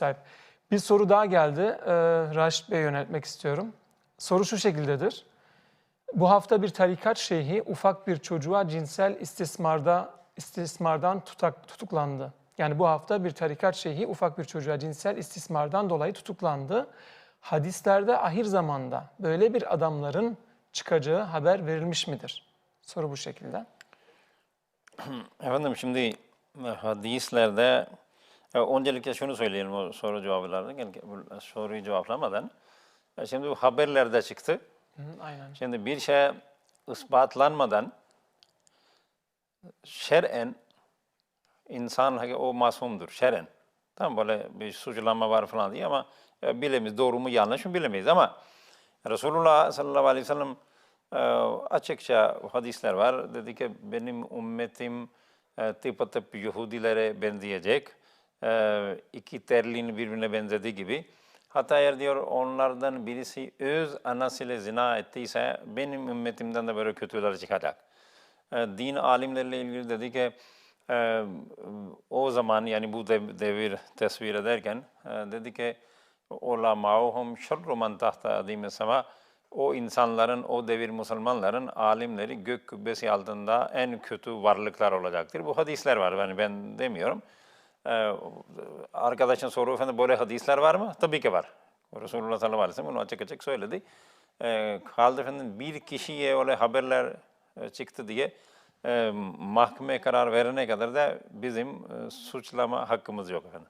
sahip. Bir soru daha geldi. Ee, Raşit Bey'e yöneltmek istiyorum. Soru şu şekildedir. Bu hafta bir tarikat şeyhi ufak bir çocuğa cinsel istismarda istismardan tutak, tutuklandı. Yani bu hafta bir tarikat şeyhi ufak bir çocuğa cinsel istismardan dolayı tutuklandı. Hadislerde ahir zamanda böyle bir adamların çıkacağı haber verilmiş midir? Soru bu şekilde. Efendim şimdi e, hadislerde öncelikle şunu söyleyelim o soru cevaplarında gel- bu soruyu cevaplamadan. E, Şimdi bu haberlerde çıktı. Hı, aynen. Şimdi bir şey ispatlanmadan şer'en insan o masumdur şer'en. Tamam böyle bir suçlama var falan diye ama e, bilemeyiz doğru mu yanlış mı bilemeyiz ama Resulullah sallallahu aleyhi ve sellem e, açıkça hadisler var. Dedi ki benim ümmetim e, tıpatıp Yahudilere benzeyecek. E, iki terliğin birbirine benzediği gibi. Hatta eğer diyor onlardan birisi öz anasıyla zina ettiyse benim ümmetimden de böyle kötüler çıkacak. E, din alimleriyle ilgili dedi ki e, o zaman yani bu dev- devir tasvir ederken e, dedi ki ulemâuhum şerru men tahta adîme sema o insanların, o devir Müslümanların alimleri gök kubbesi altında en kötü varlıklar olacaktır. Bu hadisler var, yani ben demiyorum. Ee, arkadaşın soru efendim böyle hadisler var mı? Tabii ki var. Resulullah sallallahu aleyhi ve sellem bunu açık açık söyledi. Ee, kaldı efendim bir kişiye öyle haberler e, çıktı diye e, mahkeme karar verene kadar da bizim e, suçlama hakkımız yok efendim.